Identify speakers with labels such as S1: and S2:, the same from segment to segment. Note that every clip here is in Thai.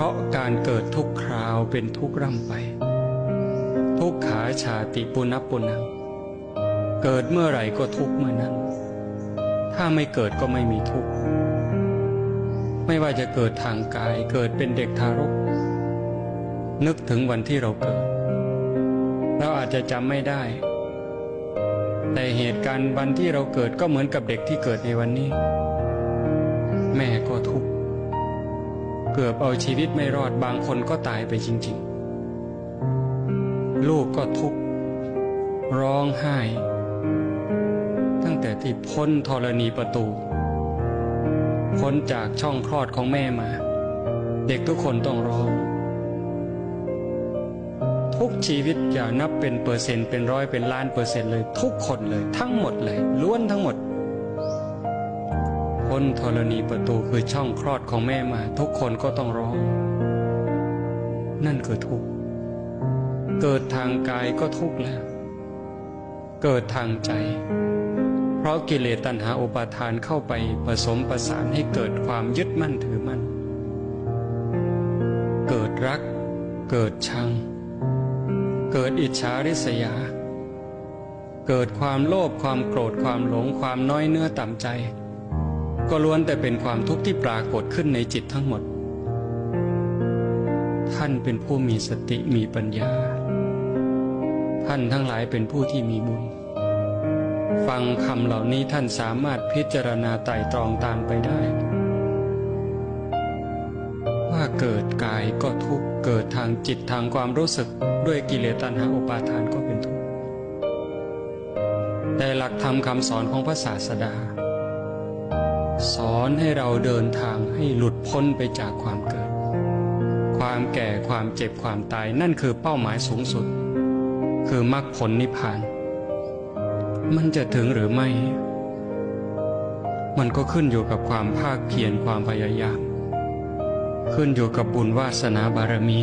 S1: ราะการเกิดทุกคราวเป็นทุกร่ำไป ทุกขาชาติปุณปุนังเกิดเมื่อไหร่ก็ทุกเมื่อนั้น ถ้าไม่เกิดก็ไม่มีทุกข์ไม่ว่าจะเกิดทางกายเกิดเป็นเด็กทารก นึกถึงวันที่เราเกิด เราอาจจะจำไม่ได้ แต่เหตุการณ์วันที่เราเกิดก็เหมือนกับเด็กที่เกิดในวันนี้ แม่ก็ทุกข์ เกือบเอาชีวิตไม่รอดบางคนก็ตายไปจริง ๆ ลูกก็ทุกข์ร้องไห้ ตั้งแต่ที่พ้นธรณีประตู พ้นจากช่องคลอดของแม่มา เด็กทุกคนต้องร้อง ทุกชีวิตอย่านับเป็นเปอร์เซ็นต์เป็นร้อยเป็นล้านเปอร์เซ็นต์เลย ทุกคนเลย ทั้งหมดเลยล้วนทั้งหมด นธรณีประตูคือช่องคลอดของแม่มา ทุกคนก็ต้องร้อง นั่นคือทุกข์เกิดทางกายก็ทุกข์แล้ว เกิดทางใจ เพราะกิเลสตัณหาอุปาทานเข้าไปผสมประสานให้เกิดความยึดมั่นถือมั่น เกิดรัก เกิดชัง เกิดอิจฉาริษยา เกิดความโลภความโกรธความหลงความน้อยเนื้อต่ำใจ ก็ล้วนแต่เป็นความทุกข์ที่ปรากฏขึ้นในจิตทั้งหมด ท่านเป็นผู้มีสติมีปัญญา ท่านทั้งหลายเป็นผู้ที่มีบุญ ฟังคำเหล่านี้ท่านสามารถพิจารณาไต่ตรองตามไปได้ ว่าเกิดกายก็ทุกข์เกิดทางจิตทางความรู้สึกด้วยกิเลสตัณหาอุปาทานก็เป็นทุกข์แต่หลักธรรมคำสอนของพระศาสดา สอนให้เราเดินทางให้หลุดพ้นไปจากความเกิด ความแก่ความเจ็บความตายนั่นคือเป้าหมายสูงสุด คือมรรคผลนิพพาน มันจะถึงหรือไม่ มันก็ขึ้นอยู่กับความภาคเพียรความพยายาม ขึ้นอยู่กับบุญวาสนาบารมี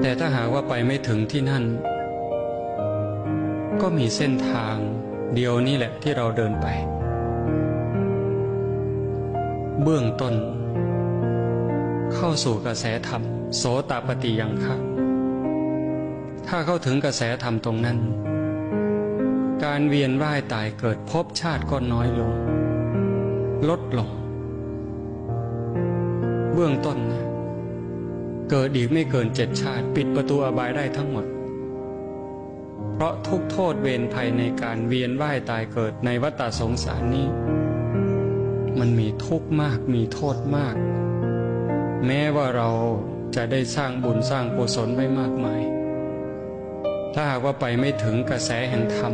S1: แต่ถ้าหากว่าไปไม่ถึงที่นั่น ก็มีเส้นทาง เดียวนี่แหละที่เราเดินไป เบื้องต้น เข้าสู่กระแสธรรม โสตปฏิยังคะถ้าเข้าถึงกระแสธรรมตรงนั้น การเวียนว่ายตายเกิดภพชาติก็น้อยลง ลดลง เบื้องต้นนะเกิดอีกไม่เกินเจ็ดชาติ ปิดประตูอบายได้ทั้งหมด ราะทุกโทษเวรภัยในการเวียนว่ายตายเกิดในวัฏสงสารนี้ มันมีทุกข์มากมีโทษมาก แม้ว่าเราจะได้สร้างบุญสร้างกุศลไว้มากมาย ถ้าหากว่าไปไม่ถึงกระแสแห่งธรรม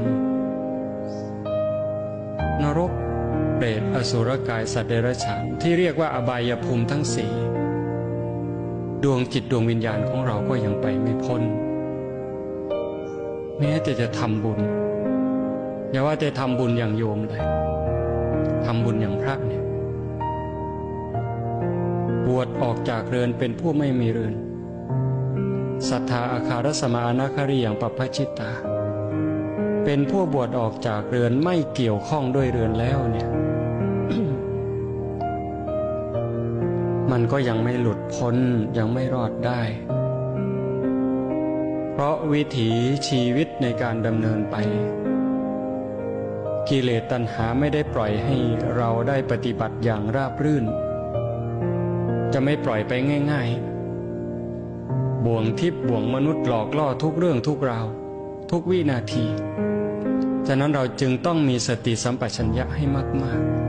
S1: นรกเปรตอสุรกายสัตว์เดรัจฉานที่เรียกว่าอบายภูมิทั้งสี่ดวงจิตดวงวิญญาณของเราก็ยังไปไม่พ้น แม้แต่จะทำบุญ อย่าว่าแต่ทำบุญอย่างโยมเลยทำบุญอย่างพระเนี่ยบวชออกจากเรือนเป็นผู้ไม่มีเรือนศรัทธาอาคารสมานาคารีอย่างปัปพชิตา เป็นผู้บวชออกจากเรือนไม่เกี่ยวข้องด้วยเรือนแล้วเนี่ย มันก็ยังไม่หลุดพ้นยังไม่รอดได้ เพราะวิถีชีวิตในการดำเนินไป กิเลสตัณหาไม่ได้ปล่อยให้เราได้ปฏิบัติอย่างราบรื่น จะไม่ปล่อยไปง่าย ๆ บ่วงทิพย์บ่วงมนุษย์หลอกล่อทุกเรื่องทุกราว ทุกวินาที ฉะนั้นเราจึงต้องมีสติสัมปชัญญะให้มาก ๆ